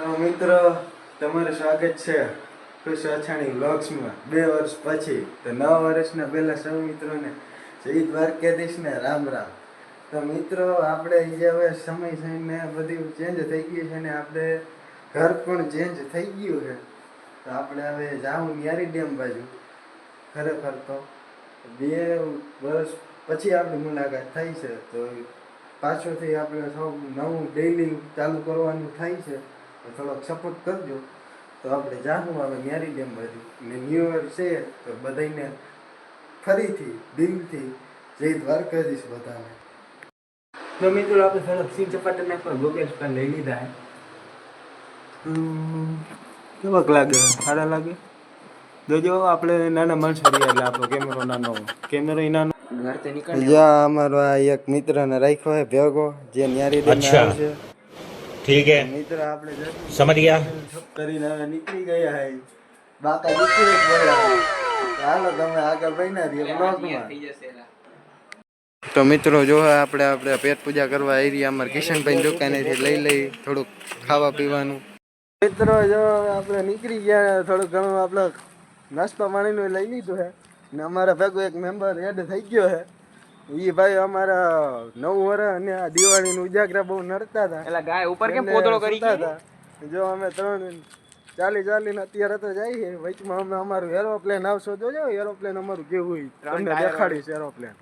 મિત્રો, તમારું સ્વાગત છે ખુશ અછાણી વ્લોગ્સમાં. બે વર્ષ પછી, તો નવ વર્ષના પહેલાં સૌ મિત્રોને જય દ્વારકાધીશ ને રામ રામ. તો મિત્રો, આપણે જે હવે સમય થઈને બધું ચેન્જ થઈ ગયું છે ને આપણે ઘર પણ ચેન્જ થઈ ગયું છે. તો આપણે હવે જાઉં ન્યારી ડેમ બાજુ. ખરેખર તો બે વર્ષ પછી આપણી મુલાકાત થઈ છે. તો પાછળથી આપણે સૌ નવું ડેઇલી ચાલુ કરવાનું થાય છે. તો થોડોક સપોર્ટ કરજો. તો આપણે જાહું હવે ન્યારી ડેમ બાજુ ને ન્યૂ યર છે તો બધાને ફરીથી દિલથી જય દ્વારકાધીશ બધાને. તો મિત્રો આપણે થોડોક સિંહ ચપાટા પર ગોગેશ પર લઈ લીધા હે કેવાક લાગે? સારા લાગે? જોજો આપણે નાના માણસો રહ્યા એટલે આપણો કેમેરો નાનો કેમેરો નાનો. ઘર તો નીકળ જ્યાં અમારો આ એક મિત્રને રાખ્યો છે ભેગો જે ન્યારી ડેમ છે. ઠીક હે. મિત્ર આપણે સમજ ગયા? કરીને હવે નીકળી ગયા હે. બાકા નીકળી ગયા ચાલો તમે આગળ ભાઈના દે બ્લોગમાં. તો મિત્રો જો આપણે આપણે પેટ પૂજા કરવા આવી રહ્યા અમારે કિશનભાઈ દુકાનેથી લઈ લઈ થોડુંક ખાવા પીવાનું. મિત્રો જો આપણે નીકળી ગયા થોડુંક ઘણું આપણે નાસ્તા પાણીનું લઈ લીધું છે ને અમારા ભેગું એક મેમ્બર એડ થઈ ગયો છે એ ભાઈ અમારા નવ વર અને આ દિવાળી નું ઉજાગરા બહુ નડતા હતા. એટલે ગાય ઉપર કેમ પોતળો કરી હતા. જો અમે ત્રણ ચાલી ચાલીને અત્યારે તો જઈએ વચમાં અમે અમારું એરોપ્લેન આવશો જોજો એરોપ્લેન અમારું કેવું હોય? તમને દેખાડીશ એરોપ્લેન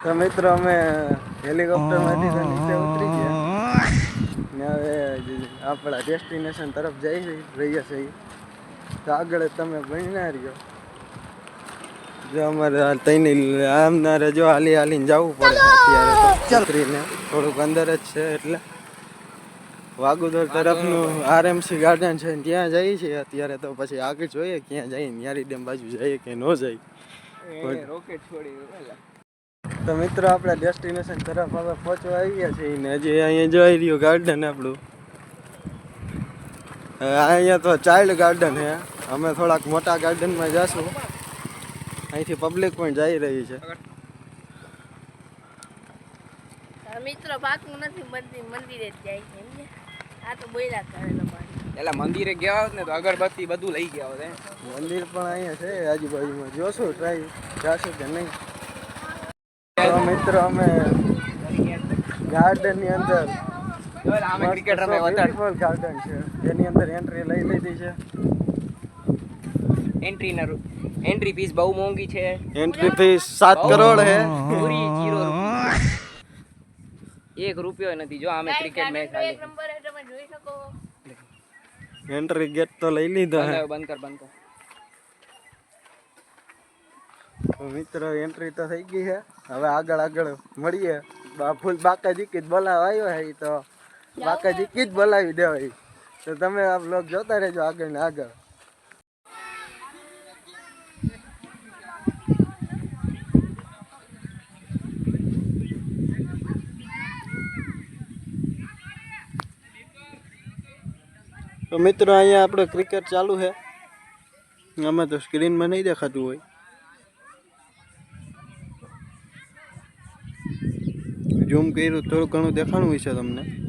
તો મિત્રો અમે હેલિકોપ્ટરમાંથી નીચે ઉતરી ગયા. ને હવે આપણા ડેસ્ટિનેશન તરફ જઈ રહ્યા છીએ. તો આગળ તમે ભણના રહ્યો. જો અમારે આ તઈની આમનારે જો હાલી હાલીને જવું પડે અત્યારે છત્રીને થોડુંક અંદર જ છે એટલે વાગુદર તરફનું આરએમસી ગાર્ડન છે ને ત્યાં જઈએ છીએ. અત્યારે તો પછી આગળ જોઈએ ક્યાં જઈએ ન્યારી ડેમ બાજુ જઈએ કે ન જઈએ. રોકેટ છોડી તો મિત્રો આપણે ડેસ્ટિનેશન તરફ હવે પહોંચવા આવી ગયા છીએ ને હજી અહીંયા જોઈ રહ્યું ગાર્ડન આપણું. અહીંયા તો ચાઇલ્ડ ગાર્ડન છે અમે થોડાક મોટા ગાર્ડનમાં જશું. અહીંથી પબ્લિક પણ જઈ રહી છે. આ મિત્રો પાકું નથી મંદિર મંદિરે જ જાય છે એમને આ તો બોયલા કરેલો પાણી મંદિરે ગયા હોત ને તો અગરબત્તી બધું લઈ ગયા હોત મંદિર પણ અહીંયા છે આજુબાજુમાં. જોશું ટ્રાય જાશું કે નહીં? મિત્રો અમે ગાર્ડનની અંદર અમે ક્રિકેટ રમે ગાર્ડન છે. જેની અંદર એન્ટ્રી લઈ લીધી છે. એન્ટ્રી ના એન્ટ્રી ફીસ બહુ મોંઘી છે. એન્ટ્રી ફીસ સાત કરોડ હે? પૂરી જીરો એક રૂપિયો નથી જો અમે ક્રિકેટ મેચ ગાર્ડનનો એક નંબર હે તમે જોઈ શકો. એન્ટ્રી ગેટ તો લઈ લીધો હે. બંધ કર બંધ કર. મિત્ર મિત્રો એન્ટ્રી તો થઈ ગઈ છે હવે આગળ આગળ મળીએ. ફૂલ બાકાજી કીધ જ બોલાવા આવ્યો છે તો. બાકાજી કીધ બોલાવી દેવાય. તો તમે આ બ્લોગ જોતા રહેજો આગળ ને આગળ. તો મિત્રો, અહીંયા આપણે ક્રિકેટ ચાલુ છે. આમાં તો સ્ક્રીનમાં નહીં દેખાતું હોય. ઝૂમ કર્યું, થોડું ઘણું દેખાણું હોય છે તમને.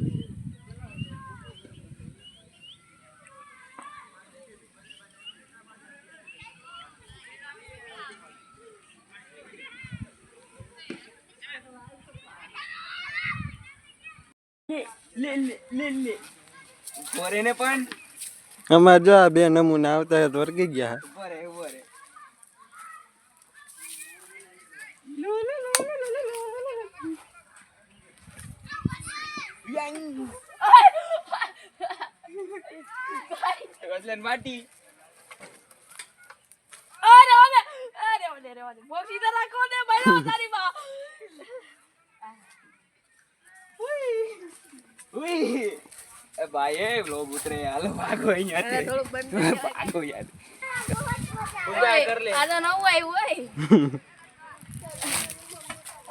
ઊભો ને પણ? અમારે જો આ બે નમૂના આવતા હે તો વર્ગી ગયા ઊભો રે ઊભો માટી. અરે રે બોક્સી તો રાખો ને ભાઈ તારી માં ઉઈ. એ ભાઈ એ વ્લોગ ઉતરે. હાલો ભાગો અહીંયા અરે બંધ ભાગો યાર ઊભા કર લે આ તો નવું આવ્યું હોય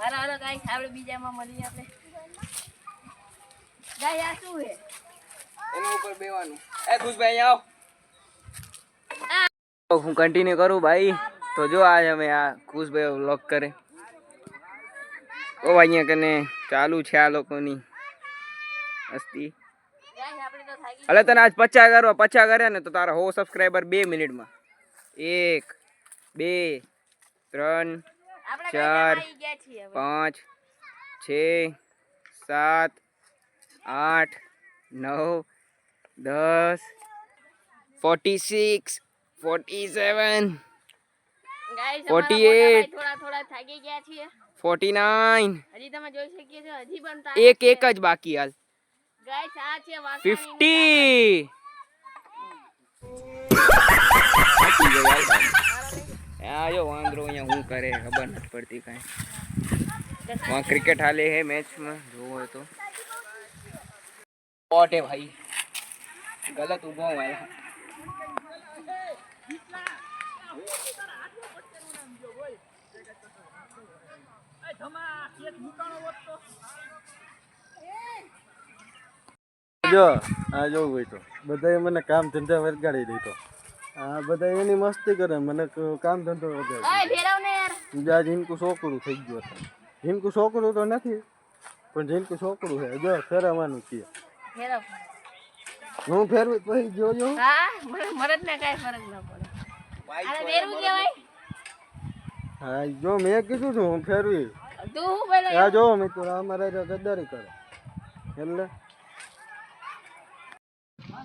હાલો હાલો કાંઈ આપણે બીજામાં મળીએ આપણે. ગાય આ શું હે એના ઉપર બેવાનું. એ ખુશભાઈ આવ. હું કન્ટિન્યુ કરું ભાઈ? તો જો આજ અમે આ ખુશભાઈ વ્લોગ કરે. ઓ અહીંયા કને ચાલુ છે આ લોકોની. મસ્તી ગાઈસ આપણે તો થાકી અલે તને આજ પચાસ કરવા પચાસ કર્યા ને તો તારા હો સબસ્ક્રાઈબર બે મિનિટમાં એક બે ત્રણ આપણે ચાર, આવી ગયા છીએ હવે. પાંચ છ સાત આઠ નવ દસ forty six forty seven guys 48. અમારા મોટા ભાઈ થોડા થોડા થાકી ગયા છીએ ફોર્ટી નાઇન હજી તમે જોઈ શકીએ છો હજી પણ એક એક જ બાકી હાલ ફિફ્ટી આયો વાંદરો અહીંયા શું કરે ખબર નથી પડતી કાંઈ તાકાત. वहाँ क्रिकेट हाले है मैच में जो है तो स्पॉट है भाई गलत उभो वाला જો આ જોવું હોય તો. બધાએ મને કામ ધંધા વરગાડી દીધો. આ બધા એની મસ્તી કરે મને કામ ધંધો ને આજ હિનકું છોકરું થઈ ગયું હતું. હિનકું છોકરું તો નથી પણ હિનકું છોકરું છે. જો ફેરવવાનું છે. હું ફેરવી પછી જોજો હા મરદ ને કાંઈ ફરક ન પડે. આને ફેરવું કેવાય હા જો મેં કીધું છું હું ફેરવી. તું આ જો મિત્રો અમારે ગદ્દારી કરે. એટલે તો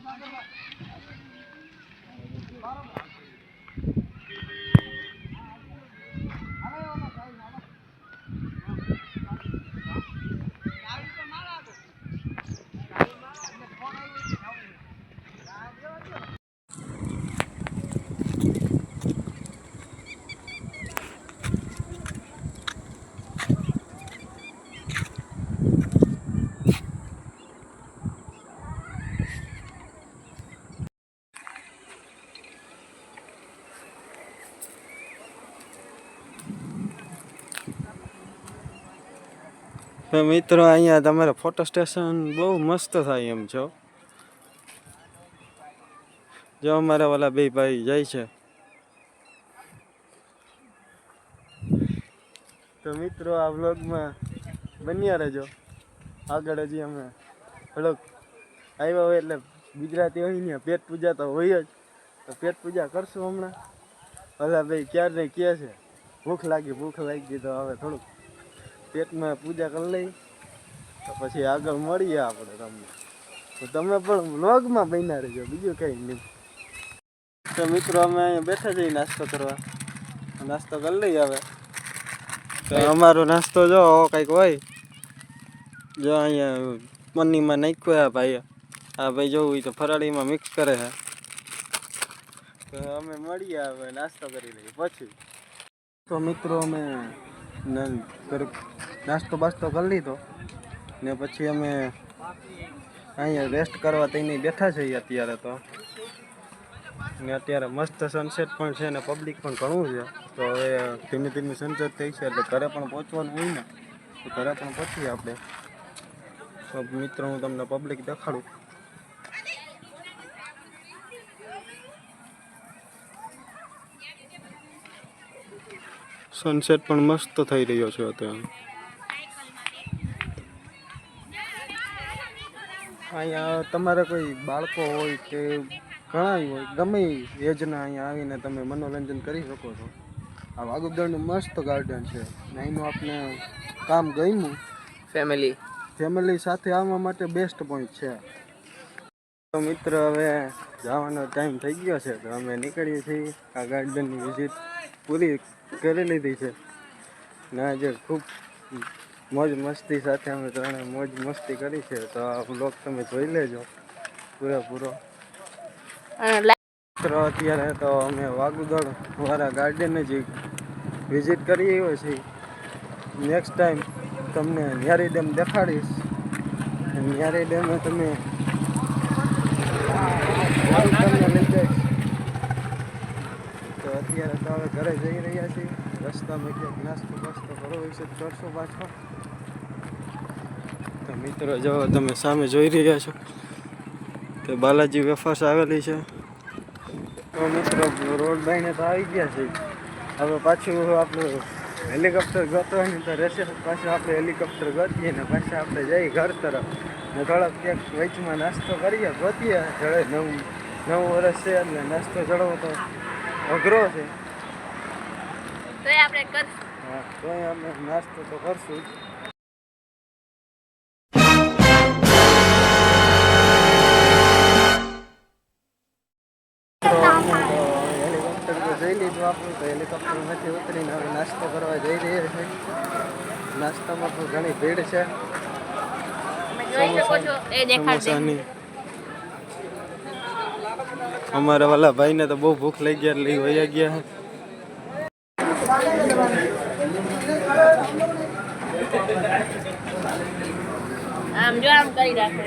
મિત્રો, અહીંયા તમારે ફોટો સ્ટેશન બહુ મસ્ત થાય એમ છો. જો અમારા વાલા બે ભાઈ જાય છે. તો મિત્રો, આ વ્લોગમાં બન્યા રહેજો. આગળ હજી અમે વ્લોગ આવ્યા હોય એટલે ગુજરાતી હોય ને, પેટ પૂજા તો હોય જ. તો પેટ પૂજા કરશું હમણાં. ભલા ભાઈ ક્યારે કહે છે? ભૂખ લાગી ભૂખ લાગી તો હવે થોડુંક પેટમાં પૂજા કરી લઈ, તો પછી આગળ મળીએ આપણે તમને. તો તમે પણ વ્લોગમાં બન્યા રહેજો, બીજું કંઈ નહીં. તો મિત્રો, અમે અહીંયા બેઠા જઈએ નાસ્તો કરવા. નાસ્તો કરી લઈએ હવે. તો અમારો નાસ્તો જો કંઈક હોય. જો અહીંયા પન્નીમાં નાખ્યો આ ભાઈ આ ભાઈ જોવું હોય તો ફરાળીમાં મિક્સ કરે છે. તો અમે મળીએ હવે, નાસ્તો કરી લઈએ, પછી. તો મિત્રો, અમે ન- થોડુંક નાસ્તો બાસ્તો કરી લીધો. ને પછી અમે અહીંયા રેસ્ટ કરવા તઈને બેઠા છીએ અત્યારે તો. ને અત્યારે મસ્ત સનસેટ પણ છે ને પબ્લિક પણ ઘણું છે. તો હવે ધીમે ધીમે સનસેટ થઈ છે એટલે ઘરે પણ પહોંચવાનું હોય ને, તો ઘરે પણ પહોંચીએ આપણે. મિત્રો, હું તમને પબ્લિક દેખાડું. સનસેટ પણ મસ્ત થઈ રહ્યો છે અત્યારે. અહીંયા તમારા કોઈ બાળકો હોય કે ઘણા હોય ગમે એજના અહીંયા આવીને તમે મનોરંજન કરી શકો છો. આ વાગોદરનું મસ્ત ગાર્ડન છે. અહીંનું આપણે કામ ગમ્યું. ફેમિલી ફેમિલી સાથે આવવા માટે બેસ્ટ પોઈન્ટ છે. તો મિત્ર હવે જવાનો ટાઈમ થઈ ગયો છે તો અમે નીકળીએ છીએ. આ ગાર્ડનની વિઝિટ પૂરી કરી લીધી છે. ને આજે ખૂબ મોજ મસ્તી સાથે અમે ત્રણે મોજ મસ્તી કરી છે. તો આ બ્લોગ તમે જોઈ લેજો પૂરેપૂરો. મિત્ર મિત્રો અત્યારે તો અમે વાગુદળ વાળા ગાર્ડન જ વિઝિટ કરી આવ્યો છીએ. નેક્સ્ટ ટાઈમ તમને ન્યારી ડેમ દેખાડીશ. ન્યારી ડેમે તમે હું તમને લઈ જઈશ તો અત્યારે તો હવે ઘરે જઈ રહ્યા છીએ. રસ્તામાં ક્યાંક નાસ્તો બાસ્તો કરવો હોય છે કરશો પાછો. તો મિત્રો, જો તમે સામે જોઈ રહ્યા છો કે બાલાજી વેફર્સ આવેલી છે. તો મિત્રો, રોડ બાઈને તો આવી ગયા છે. હવે પાછું આપણું હેલિકોપ્ટર ગોતવાની તો રહેશે. પાછું આપણે હેલિકોપ્ટર ગતીએ ને પાછા આપણે જઈએ ઘર તરફ. ને થોડોક ક્યાંક વચમાં નાસ્તો કરીએ ગોતીએ જડે નવ નવ વર્ષ છે એટલે નાસ્તો જળવો તો અઘરો છે. તો આપણે હા તોય અમે નાસ્તો તો કરશું તો તો તો જોઈ લીધું આપણું તો હેલિકોપ્ટરમાંથી ઉતરીને હવે નાસ્તો કરવા જઈ રહ્યા છે નાસ્તામાં પણ ઘણી ભીડ છે તમે જોઈ શકો છો એ દેખાડ દે સમોસાની. અમારા વાલા ભાઈને તો બહુ ભૂખ લઈ ગયા લઈ વયા ગયા આમ જો આમ કરી રાખો.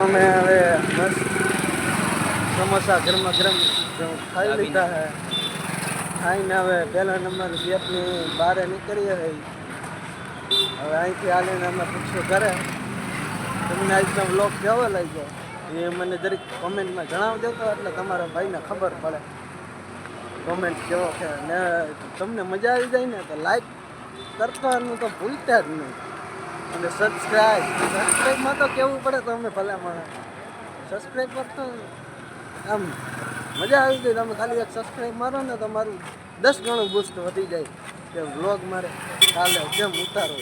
અમે મસ્ત સમોસા ગરમા ગરમ ખાઈ લીધા હે. ખાઈને હવે પહેલા નંબર ગેટની બહાર નીકળીએ હવે હવે અહીંથી આલીને અમે પૂછ્યું ઘરે. તમને આજનો બ્લોગ કેવો લાગ્યો? એ મને દરેક કોમેન્ટમાં જણાવી દેતો એટલે તમારા ભાઈને ખબર પડે. કોમેન્ટ કેવો છે? ને તમને મજા આવી જાય ને તો લાઈક કરવાનું તો ભૂલતા જ નહીં. અને સબસ્ક્રાઈબ સબસ્ક્રાઈબમાં તો કેવું પડે તો અમે ભલે માણસ સબસ્ક્રાઈબ તો આમ મજા આવી ગઈ. તમે ખાલી એક સબસ્ક્રાઈબ મારો ને તમારું દસ ગણું બુસ્ટ વધી જાય. કે વ્લોગ મારે કાલે કેમ ઉતારો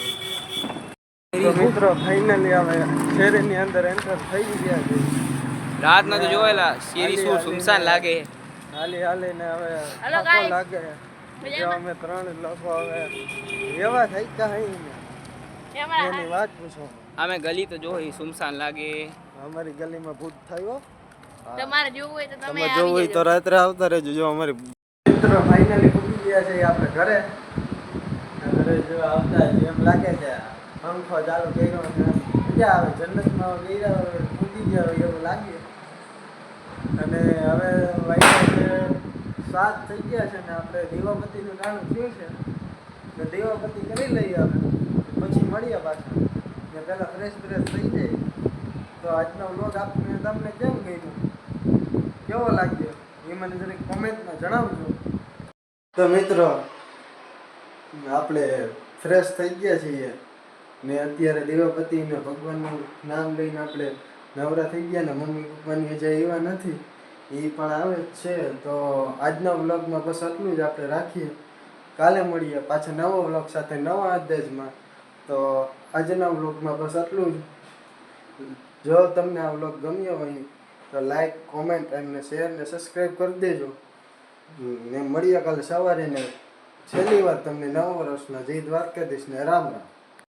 તો મિત્રો ફાઇનલી હવે શેરીની અંદર એન્ટર થઈ ગયા છે. રાતના તો જોયેલા શેરી શું સુમસાન લાગે હાલી હાલીને હવે Hello, લાગે જો અમે ત્રણ લોકો હવે એવા થઈ ગયા ને એની વાત પૂછો. અમે ગલી તો જોઈ સુમસાન લાગે. અમારી ગલીમાં ભૂત થયો તમારે જોવું હોય તો તમે જોવું હોય તો રાત્રે આવતા રહેજો. જો અમારી મિત્રો ફાઇનલી પૂકી ગયા છે આપણે ઘરે. ઘરે જો આવતા એમ લાગે છે પંખો ચાલુ કર્યો મજા આવે. જન્નતમાં ગયા પૂકી ગયા હોય એવું લાગે. અને હવે વાગ્યા સાત થઈ ગયા છે ને આપણે દેવાપતિનું નામ થયું છે. તો દેવાપતિ કરી લઈએ હવે પછી મળીએ પાછા. ને પહેલાં ફ્રેશ ફ્રેશ થઈ જાય. તો આજનો વ્લોગ આપને તમને કેમ ગમ્યું? કેવો લાગ્યો? એ મને જરીક કોમેન્ટમાં જણાવજો. તો મિત્રો, આપણે ફ્રેશ થઈ ગયા છીએ. ને અત્યારે દીવાપતિ ને ભગવાનનું નામ લઈને આપણે નવરા થઈ ગયા ને મમ્મી પપ્પાની હજી એવા નથી. એ પણ આવે જ છે. તો આજના વ્લોગમાં બસ આટલું જ આપણે રાખીએ. કાલે મળીએ પાછા નવો વ્લોગ સાથે નવા આદેશમાં તો આજના વ્લોગમાં બસ આટલું જ. જો તમને આ વ્લોગ ગમ્યો હોય તો લાઈક, કોમેન્ટ અને શેર ને સબસ્ક્રાઈબ કરી દેજો. ને મળીએ કાલે સવારે ને છેલ્લી વાર તમને નવા વર્ષના જય દ્વારકાધીશ ને રામ રામ.